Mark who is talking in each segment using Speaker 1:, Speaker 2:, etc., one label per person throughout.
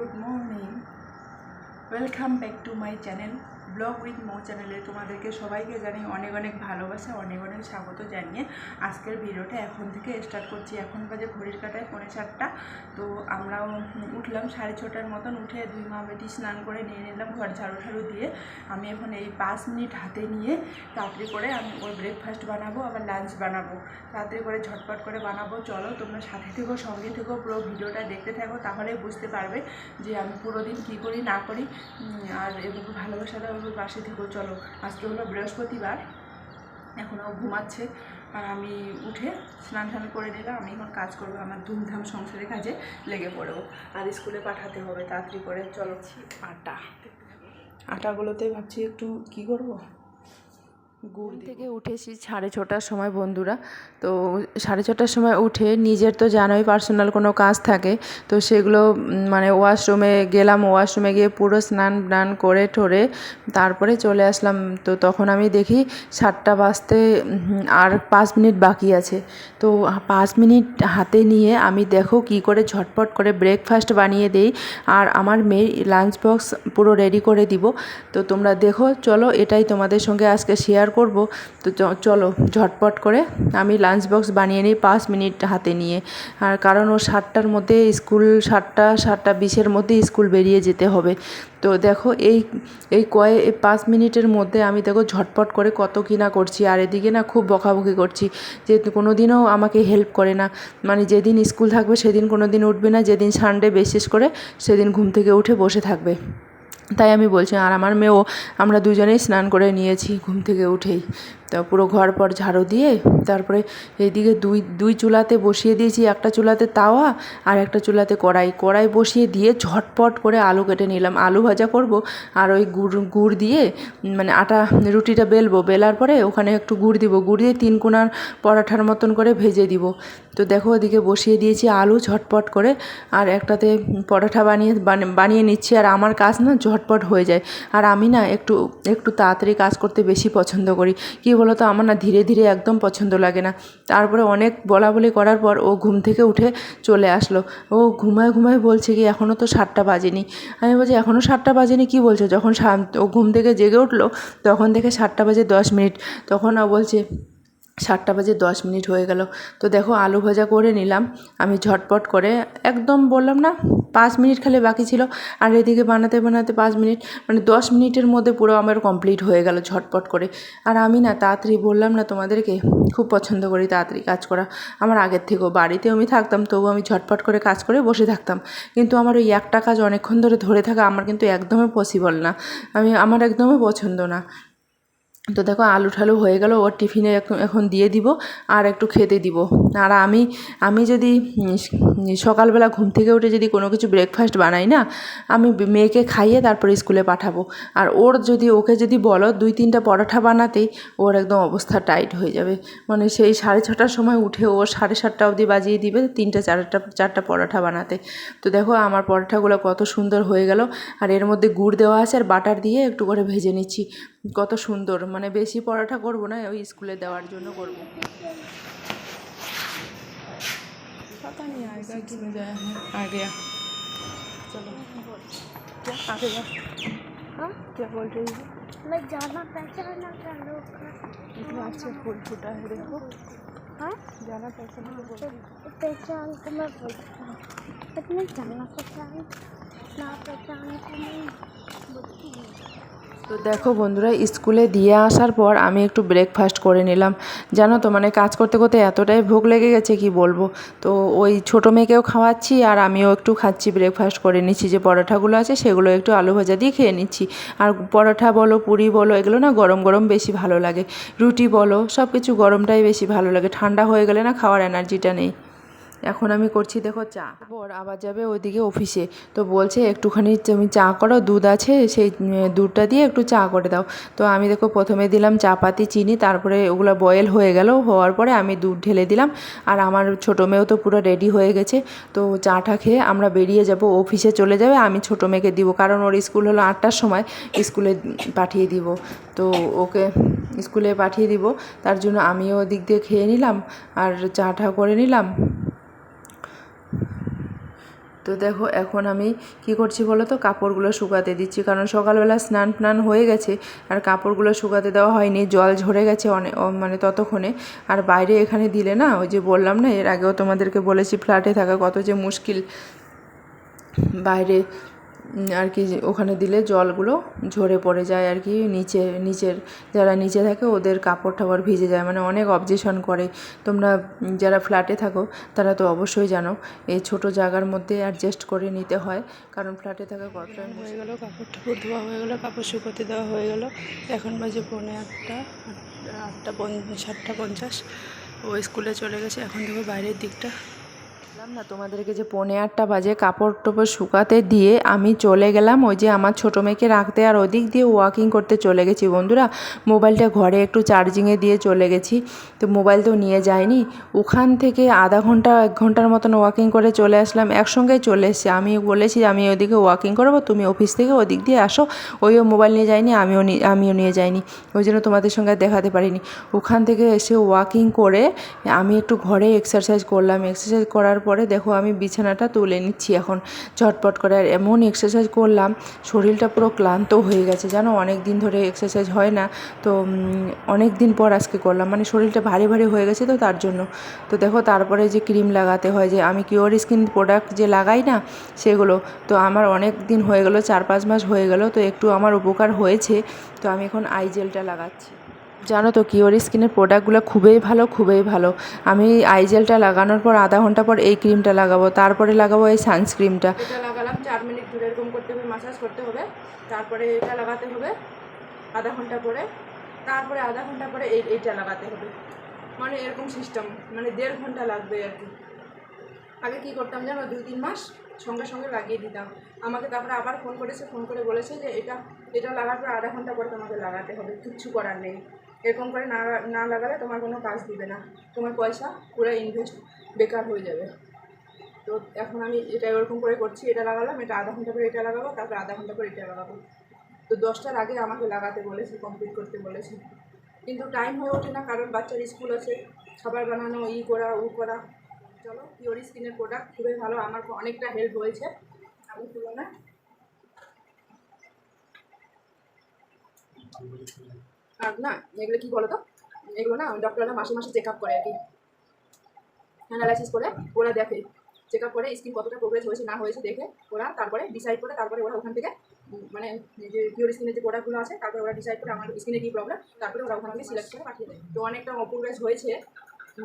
Speaker 1: good morning. Welcome back to my channel. Blog with মো চ্যানেলে তোমাদেরকে সবাইকে জানি অনেক অনেক ভালোবাসা, অনেক অনেক স্বাগত জানিয়ে আজকের ভিডিওটা এখন থেকে স্টার্ট করছি। এখন বাজে ঘড়ির কাটায় পৌনে সাতটা। তো আমরাও উঠলাম সাড়ে ছটার মতন উঠে দুই মা বেটি স্নান করে নিয়ে নিলাম ঘর ঝাড়ু ঝাড়ু দিয়ে। আমি এখন এই পাঁচ মিনিট হাতে নিয়ে তাড়াতাড়ি করে আমি ওর ব্রেকফাস্ট বানাবো, আবার লাঞ্চ বানাবো। তাড়াতাড়ি করে ঝটপট করে বানাবো। চলো তোমরা সাথে থেকো, সঙ্গে থেকো, পুরো ভিডিওটা দেখতে থাকো তাহলে বুঝতে পারবে যে আমি পুরো দিন কী করি, না করি। আর এভাবে ভালোবাসা দেওয়া ওর পাশে থেকো চলো। আজকে হলো বৃহস্পতিবার এখনও ঘুমাচ্ছে। আর আমি উঠে স্নান টান করে নিলাম, আমি এখন কাজ করব, আমার ধুমধাম সংসারের কাজে লেগে পড়ব। আর স্কুলে পাঠাতে হবে, তাড়াতাড়ি করে। চলো, আটা। আটাগুলোতে ভাবছি একটু কি করব?
Speaker 2: ঘুম থেকে উঠেছি সাড়ে ছটার সময় বন্ধুরা। তো সাড়ে ছটার সময় উঠে নিজের তো জানোই পার্সোনাল কোনো কাজ থাকে। তো সেগুলো মানে ওয়াশরুমে গেলাম ওয়াশরুমে গিয়ে পুরো স্নান টান করে ঠোরে তারপরে চলে আসলাম। তো তখন আমি দেখি সাতটা বাজতে আর পাঁচ মিনিট বাকি আছে। তো পাঁচ মিনিট হাতে নিয়ে আমি দেখো কি করে ঝটপট করে ব্রেকফাস্ট বানিয়ে দেই। আর আমার মেয়ে লাঞ্চ বক্স পুরো রেডি করে দিব। তো তোমরা দেখো চলো এটাই তোমাদের সঙ্গে আজকে শেয়ার করব। তো চলো, ঝটপট করে। আমি লাঞ্চ বক্স বানিয়ে নিই পাঁচ মিনিট হাতে নিয়ে। আর কারণ ও সাতটার মধ্যে স্কুল, সাতটা সাতটা বিশের মধ্যে স্কুল বেরিয়ে যেতে হবে। তো দেখো, এই এই কয়ে পাঁচ মিনিটের মধ্যে আমি দেখো ঝটপট করে কত কি না করছি। আর এদিকে না খুব বকাবকি করছি যে কোনো দিনও আমাকে হেল্প করে না। মানে যেদিন স্কুল থাকবে সেদিন কোনো দিন উঠবে না, যেদিন সানডে বিশেষ করে সেদিন ঘুম থেকে উঠে বসে থাকবে। তাই আমি বলছি আর আমার মেয়েও আমরা দুজনেই স্নান করে নিয়েছি ঘুম থেকে উঠেই। তা পুরো ঘর পর ঝাড়ু দিয়ে তারপরে এইদিকে দুই দুই চুলাতে বসিয়ে দিয়েছি। একটা চুলাতে তাওয়া আর একটা চুলাতে কড়াই। কড়াই বসিয়ে দিয়ে ঝটপট করে আলু কেটে নিলাম। আলু ভাজা করব আর ওই গুড় গুড় দিয়ে মানে আটা, রুটিটা বেলবো। বেলার পরে ওখানে একটু গুড় দিব। গুড় দিয়ে তিন কোনার পরাঠার মতন করে ভেজে দিব। তো দেখো ওদিকে বসিয়ে দিয়েছি আলু ঝটপট করে আর একটাতে পরোঠা বানিয়ে, বানি- বানিয়ে নিচ্ছি। আর আমার কাজ না ঝটপট হয়ে যায়। আর আমি না একটু একটু তাড়াতাড়ি কাজ করতে বেশি পছন্দ করি। কী বলো তো আমার না ধীরে ধীরে একদম পছন্দ লাগে না। তারপরে অনেক বলা বলি করার পর ও ঘুম থেকে উঠে চলে আসলো। ও ঘুমায় ঘুমায় বলছে কি এখনও তো সাতটা বাজেনি। আমি বলছি এখনও সাতটা বাজেনি? কি বলছো? যখন ও ঘুম থেকে জেগে উঠল, তখন দেখে সাতটা বাজে দশ মিনিট। তখন ও বলছে সাতটা বাজে দশ মিনিট হয়ে গেল। তো দেখো আলু ভাজা করে নিলাম। আমি ঝটপট করে একদম বললাম না, পাঁচ মিনিট খালি বাকি ছিল। আর এদিকে বানাতে বানাতে পাঁচ মিনিট মানে দশ মিনিটের মধ্যে পুরো আমার কমপ্লিট হয়ে গেল ঝটপট করে। আর আমি না তাড়াতাড়ি বললাম না তোমাদেরকে, খুব পছন্দ করি তাড়াতাড়ি কাজ করা। আমার আগের থেকেও বাড়িতেও আমি থাকতাম তবু আমি ঝটপট করে কাজ করে বসে থাকতাম। কিন্তু আমার ওই একটা কাজ অনেকক্ষণ ধরে ধরে থাকা আমার কিন্তু একদমই পসিবল না। আমি, আমার একদমই পছন্দ না। তো দেখো আলু ঠালু হয়ে গেল ওর টিফিনে এখন দিয়ে দিব আর একটু খেতে দিব। আর আমি আমি যদি সকালবেলা ঘুম থেকে উঠে যদি কোনো কিছু ব্রেকফাস্ট বানাই না, আমি মেয়েকে খাইয়ে তারপরে স্কুলে পাঠাবো। আর ওর যদি, ওকে যদি বলো দুই তিনটা পরোঠা বানাতেই, ওর একদম অবস্থা টাইট হয়ে যাবে। মানে সেই সাড়ে ছটার সময় উঠে ও সাড়ে সাতটা অবধি বাজিয়ে দিবে তিনটা, চারটা চারটা পরোঠা বানাতে। তো দেখো আমার পরোঠাগুলো কত সুন্দর হয়ে গেল। আর এর মধ্যে গুড় দেওয়া আছে আর বাটার দিয়ে একটু করে ভেজে নিচ্ছি। কত সুন্দর মানে বেশি পরোটা করব না ওই স্কুলে দেওয়ার জন্য করব पता नहीं आएगा कि नहीं जाए आ गया चलो क्या आ गया
Speaker 3: हाँ
Speaker 2: क्या बोल रही है
Speaker 3: मैं जाना पहचाना का लोग
Speaker 2: इतना अच्छा फूल फूटा है देखो
Speaker 3: हाँ
Speaker 2: जाना पहचाना तो बोल
Speaker 3: तो पहचान को मैं बोलता हूँ बट मैं जाना पहचान ना पहचान को नहीं बोलती हूँ
Speaker 2: তো দেখো বন্ধুরা, স্কুলে দিয়ে আসার পর আমি একটু ব্রেকফাস্ট করে নিলাম। জানো তো মানে কাজ করতে করতে এতটাই ভোগ লেগে গেছে, কি বলব? তো ওই ছোটো মেয়েকেও খাওয়াচ্ছি আর আমিও একটু খাচ্ছি ব্রেকফাস্ট করে নিচ্ছি। যে পরোঠাগুলো আছে, সেগুলো একটু আলু ভাজা দিয়ে খেয়ে নিচ্ছি। আর পরোঠা বলো, পুরি বলো, এগুলো না গরম গরম বেশি ভালো লাগে। রুটি বলো সব কিছু গরমটাই বেশি ভালো লাগে। ঠান্ডা হয়ে গেলে না খাওয়ার এনার্জিটা নেই। এখন আমি করছি, দেখো চা। পর আবার যাবে ওইদিকে অফিসে। তো বলছে, একটুখানি তুমি চা করো, দুধ আছে, সেই দুধটা দিয়ে একটু চা করে দাও। তো আমি দেখো প্রথমে দিলাম চা পাতি চিনি, তারপরে ওগুলো বয়েল হয়ে গেল। হওয়ার পরে আমি দুধ ঢেলে দিলাম। আর আমার ছোটো মেয়েও তো পুরো রেডি হয়ে গেছে। তো চাটা খেয়ে আমরা বেরিয়ে যাব, অফিসে চলে যাবে। আমি ছোটো মেয়েকে দিব, কারণ ওর স্কুল হলো আটটার সময়, স্কুলে পাঠিয়ে দিব। তো ওকে স্কুলে পাঠিয়ে দিব। তার জন্য আমিও ওদিক দিয়ে খেয়ে নিলাম, আর চাটা করে নিলাম। তো দেখো, এখন আমি কি করছি বলো তো? কাপড়গুলো শুকাতে দিচ্ছি। কারণ সকালবেলা স্নান ফ্নান হয়ে গেছে আর কাপড়গুলো শুকাতে দেওয়া হয়নি, জল ঝরে গেছে অনেক মানে ততক্ষণে। আর বাইরে এখানে দিলে না, ওই যে বললাম না, এর আগেও তোমাদেরকে বলেছি, ফ্ল্যাটে থাকা কত যে মুশকিল। বাইরে আর কি ওখানে দিলে জলগুলো ঝরে পড়ে যায় আর কি নিচে নিচের যারা নিচে থাকে ওদের কাপড় টাপড় ভিজে যায় মানে অনেক অবজেশন করে। তোমরা যারা ফ্ল্যাটে থাকো তারা তো অবশ্যই জানো এই ছোট জায়গার মধ্যে অ্যাডজাস্ট করে নিতে হয় কারণ ফ্ল্যাটে থাকা কতটাই
Speaker 1: হয়ে গেলো কাপড় টাপড় ধোয়া হয়ে গেলো কাপড় শুকোতে দেওয়া হয়ে গেলো। এখন বাজে পৌনে আটটা আটটা আটটা পঞ্চ সাতটা পঞ্চাশ। ও স্কুলে চলে গেছে এখন দেখো বাইরের দিকটা।
Speaker 2: বললাম না, তোমাদেরকে যে পনে আটটা বাজে কাপড় টাপড় শুকাতে দিয়ে আমি চলে গেলাম, ওই যে আমার ছোটো মেয়েকে রাখতে আর ওদিক দিয়ে ওয়াকিং করতে চলে গেছি। বন্ধুরা, মোবাইলটা ঘরে একটু চার্জিংয়ে দিয়ে চলে গেছি, তো মোবাইল তো নিয়ে যায়নি ওখান থেকে আধা ঘণ্টা, এক ঘণ্টার মতন ওয়াকিং করে চলে আসলাম একসঙ্গেই চলে এসেছি। আমি বলেছি, আমি ওদিকে ওয়াকিং করব, তুমি অফিস থেকে ওদিক দিয়ে আসো। ওইও মোবাইল নিয়ে যায়নি, আমিও আমিও নিয়ে যাইনি। ওই জন্য তোমাদের সঙ্গে দেখাতে পারিনি। ওখান থেকে এসে ওয়াকিং করে আমি একটু ঘরে এক্সারসাইজ করলাম। এক্সারসাইজ করার পরে দেখো আমি বিছানাটা তুলে নিচ্ছি এখন। ঝটপট করে আর এমন এক্সারসাইজ করলাম, শরীরটা পুরো ক্লান্ত হয়ে গেছে। জানো অনেক দিন ধরে এক্সারসাইজ হয় না, তো অনেক দিন পর আজকে করলাম। মানে শরীরটা ভারী ভারী হয়ে গেছে তো তার জন্য। তো দেখো, তারপরে যে ক্রিম লাগাতে হয়, যে আমি কিওর স্কিন প্রোডাক্ট যে লাগাই না, সেগুলো, তো আমার অনেক দিন হয়ে গেলো, চার পাঁচ মাস হয়ে গেলো, তো একটু আমার উপকার হয়েছে। তো আমি এখন আইজেলটা লাগাচ্ছি। জানো তো কিওর স্কিনের প্রোডাক্টগুলো খুবই ভালো খুবই ভালো। আমি আই জেলটা লাগানোর পর আধা ঘণ্টা পর এই ক্রিমটা লাগাবো, তারপরে লাগাবো এই সানস্ক্রিমটা
Speaker 1: লাগালাম চার মিনিট ধরে এরকম করতে হবে মাসাজ করতে হবে। তারপরে এটা লাগাতে হবে আধা ঘণ্টা পরে। তারপরে আধা ঘণ্টা পরে এই, এইটা লাগাতে হবে। মানে এরকম সিস্টেম মানে দেড় ঘণ্টা লাগবে আর কি। আগে কি করতাম জানো, দুই তিন মাস সঙ্গে সঙ্গে লাগিয়ে দিতাম। আমাকে তারপরে আবার ফোন করেছে ফোন করে বলেছে যে এটা এটা লাগার পর আধা ঘণ্টা পরে তোমাকে লাগাতে হবে, কিচ্ছু করার নেই। এরকম করে না না লাগালে তোমার কোনো কাজ দিবে না। তোমার পয়সা পুরো ইনভেস্ট বেকার হয়ে যাবে। তো এখন আমি এটা ওরকম করে করছি, এটা লাগালাম, এটা আধা ঘণ্টা করে এটা লাগাবো, তারপর আধা ঘণ্টা করে এটা লাগাবো। তো দশটার আগে আমাকে লাগাতে বলেছে কমপ্লিট করতে বলেছে। কিন্তু টাইম হয়ে ওঠে না, কারণ বাচ্চার স্কুল আছে, খাবার বানানো, ই করা, উ করা। চলো পিওর স্কিনের প্রোডাক্ট খুবই ভালো, আমার অনেকটা হেল্প হয়েছে। আমি তুলনায় আর না, এগুলো কি বলো তো এগুলো না ডক্টররা মাসে মাসে চেক আপ করে আর কি। অ্যানালাইসিস করে, ওরা দেখে। চেক আপ করে স্কিন কতটা প্রোগ্রেস হয়েছে, না হয়েছে, দেখে ওরা তারপরে ডিসাইড করে, তারপরে ওরা ওখান থেকে মানে যে পিওর স্কিনের যে প্রোডাক্টগুলো আছে, তারপরে ওরা ডিসাইড করে, আমার স্কিনে কী প্রবলেম তারপরে ওরা ওখান থেকে সিলেক্ট করে পাঠিয়ে দেয়। তো অনেকটা অপ্রোগ্রেস হয়েছে।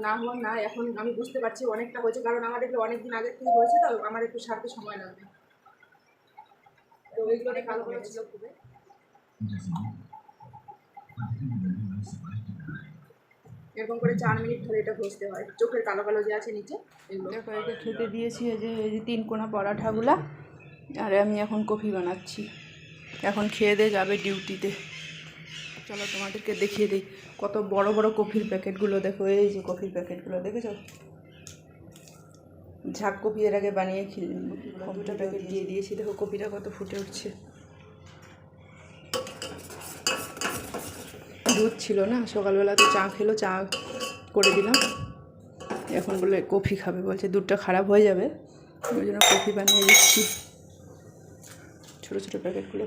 Speaker 1: না হওয়ার না, এখন আমি বুঝতে পারছি অনেকটা হয়েছে, কারণ আমার এগুলো অনেক দিন আগে থেকে হয়েছে তো আমার একটু সারতে সময় লাগবে। তো ওইগুলো দেখে ভালো হয়েছিল খুবই এরকম করে চার মিনিট ধরে এটা ঘষতে হয়। চোখের কালো কালো যে আছে নিচে দেখো একে খেতে দিয়েছি এই যে এই যে তিন কোনা পরাঠাগুলা আর আমি এখন কফি বানাচ্ছি। এখন খেয়ে দিয়ে যাবে ডিউটিতে। চলো তোমাদেরকে দেখিয়ে দিই কত বড় বড় কফির প্যাকেটগুলো দেখো এই যে কফির প্যাকেটগুলো দেখেছ? ঝাঁক কফি এর আগে বানিয়ে খেলে দুটো প্যাকেট দিয়ে দিয়েছি। দেখো কফিটা কত ফুটে উঠছে। দুধ ছিল না, সকালবেলা তো চা খেলো, চা করে দিলাম। এখন বলে কফি খাবে, বলছে দুধটা খারাপ হয়ে যাবে। ওই জন্য কফি বানিয়ে দিচ্ছি। ছোটো ছোটো প্যাকেটগুলো।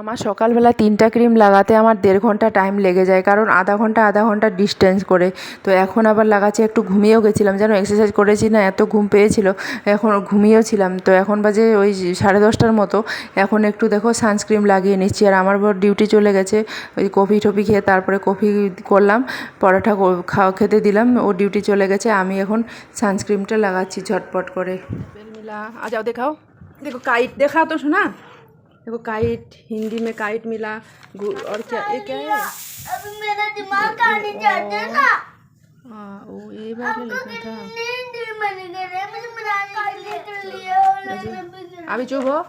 Speaker 2: আমার সকালবেলা তিনটা ক্রিম লাগাতে আমার দেড় ঘণ্টা টাইম লেগে যায়, কারণ আধা ঘণ্টা আধা ঘণ্টা ডিস্টেন্স করে। তো এখন আবার লাগাচ্ছি, একটু ঘুমিয়েও গেছিলাম। যেন এক্সারসাইজ করেছি না, এত ঘুম পেয়েছিল, এখন ঘুমিয়েও ছিলাম। তো এখন বাজে ওই সাড়ে দশটার মতো। এখন একটু দেখো সানস্ক্রিম লাগিয়ে নিচ্ছি। আর আমার বড় ডিউটি চলে গেছে। ওই কফি টফি খেয়ে তারপরে কফি করলাম, পরোটা খাওয়া, খেতে দিলাম। ও ডিউটি চলে গেছে। আমি এখন সানস্ক্রিমটা লাগাচ্ছি ঝটপট করে।
Speaker 1: আজ দেখাও। দেখো কাইট দেখা তো শোনা। देखो काइट हिंदी में काइट मिला और क्या ये क्या है?
Speaker 3: अब मेरा दिमाग आने जाते ना।
Speaker 1: हाँ वो ये बात में लिखा था। अभी चुप हो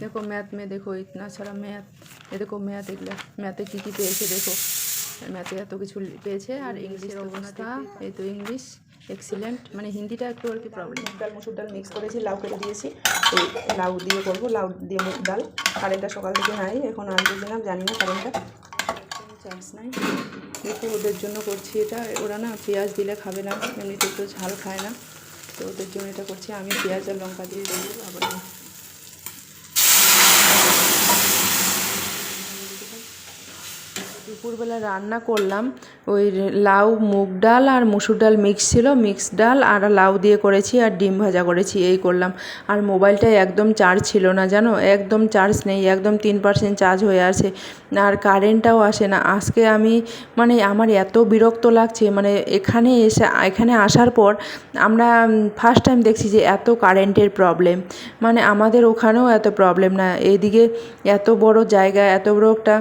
Speaker 1: देखो मैथ में देखो इतना सारा मैथ ये देखो मैथ एक मैथ की पेज से देखो। ম্যাথে এত কিছু পেয়েছে আর ইংলিশের অবস্থা এই তো ইংলিশ এক্সিলেন্ট মানে হিন্দিটা একটু আর কি প্রবলেম ডাল মুসুর ডাল মিক্স করেছি লাউ কেটে দিয়েছি। এই লাউ দিয়ে করব লাউ দিয়ে মুগ ডাল। কারেন্টটা সকাল থেকে নাই এখন আনতে দিলাম জানি না কারেন্টটা। চান্স নাই। দেখো ওদের জন্য করছি এটা ওরা না পেঁয়াজ দিলে খাবে না এমনিতে একটু ঝাল খায় না। তো ওদের জন্য এটা করছি আমি পেঁয়াজ আর লঙ্কা দিয়ে দেবো আবার দুপুরবেলা রান্না করলাম। ওই লাউ, মুগ ডাল আর মুসুর ডাল মিক্স ছিল। মিক্স ডাল আর লাউ দিয়ে করেছি আর ডিম ভাজা করেছি, এই করলাম। আর মোবাইলটায় একদম চার্জ ছিল না, জানো? একদম চার্জ নেই, একদম তিন পার্সেন্ট চার্জ হয়ে আছে। আর কারেন্টটাও আসে না। আজকে আমি মানে আমার এত বিরক্ত লাগছে মানে এখানে এসে, এখানে আসার পর আমরা ফার্স্ট টাইম দেখছি যে এত কারেন্টের প্রবলেম মানে আমাদের ওখানেও এত প্রবলেম না। এইদিকে এত বড় জায়গা, এত বড় একটা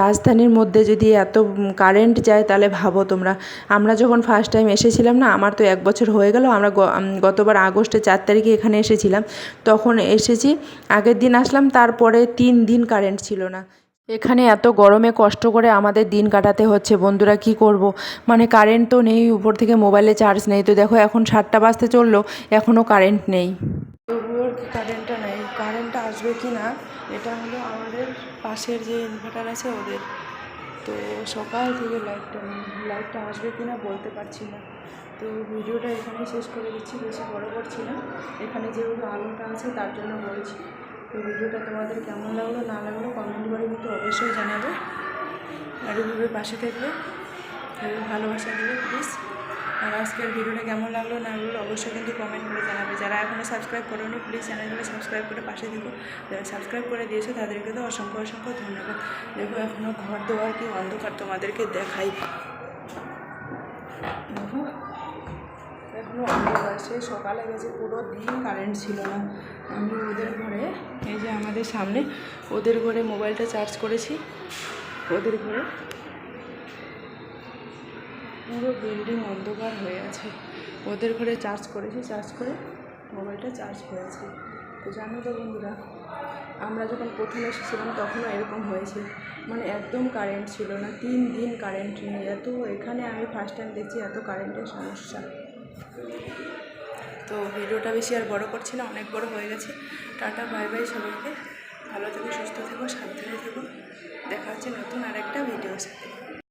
Speaker 1: রাজধানীর মধ্যে যদি এত কারেন্ট যায়, তাহলে ভাবো তোমরা। আমরা যখন ফার্স্ট টাইম এসেছিলাম না, আমার তো এক বছর হয়ে গেল, আমরা গতবার আগস্টের চার তারিখে এখানে এসেছিলাম। তখন এসেছি, আগের দিন আসলাম, তারপরে তিন দিন কারেন্ট ছিল না। এখানে এত গরমে কষ্ট করে আমাদের দিন কাটাতে হচ্ছে, বন্ধুরা কি করব? মানে কারেন্ট তো নেই, উপর থেকে মোবাইলে চার্জ নেই। তো দেখো, এখন সাতটা বাজতে চলল, এখনও কারেন্ট নেই। তবুও কারেন্টটা নেই কারেন্টটা আসবে কি না এটা হলো আমাদের পাশের যে ইনভার্টার আছে, ওদের। তো সকাল থেকে লাইটটা নেই লাইটটা আসবে কি না বলতে পারছি না। তো ভিডিওটা এখানেই শেষ করে দিচ্ছি, বেশি বড় করছি না। এখানে যেহেতু আলোটা আছে, তার জন্য বলছি। তো ভিডিওটা তোমাদের কেমন লাগল, না লাগল কমেন্ট করে কিন্তু অবশ্যই জানাবে। আর পাশে থাকবে। ভালোবাসা দিলে প্লিজ আর আজকের ভিডিওটা কেমন লাগল না লাগল অবশ্যই কিন্তু কমেন্ট করে জানাবে। যারা এখনও সাবস্ক্রাইব করেনি প্লিজ চ্যানেলগুলো সাবস্ক্রাইব করে পাশে থেকো। যারা সাবস্ক্রাইব করে দিয়েছে, তাদেরকে তো অসংখ্য অসংখ্য ধন্যবাদ। দেখো এখনও ঘর দেওয়ার কি অন্ধকার তোমাদেরকে দেখাই। দেখো এখনও অন্ধকার, সে সকালে গেছে, পুরো দিন কারেন্ট ছিল না। আমি ওদের ঘরে, এই যে আমাদের সামনে, ওদের ঘরে মোবাইলটা চার্জ করেছি। ওদের ঘরে পুরো বিল্ডিং অন্ধকার হয়ে আছে। ওদের ঘরে চার্জ করেছি চার্জ করে মোবাইলটা চার্জ হয়েছে তো জানো তো বন্ধুরা, আমরা যখন প্রথমে এসেছিলাম তখনও এরকম হয়েছে। মানে একদম কারেন্ট ছিল না, তিন দিন কারেন্ট নেই। এত এখানে আমি ফার্স্ট টাইম দেখছি এত কারেন্টের সমস্যা। তো ভিডিওটা বেশি আর বড় করছি না, অনেক বড় হয়ে গেছে। টাটা বাই বাই সবাইকে। ভালো থেকো, সুস্থ থেকো, সাবধানে থেকো। দেখা হচ্ছে নতুন আরেকটা ভিডিওর সাথে।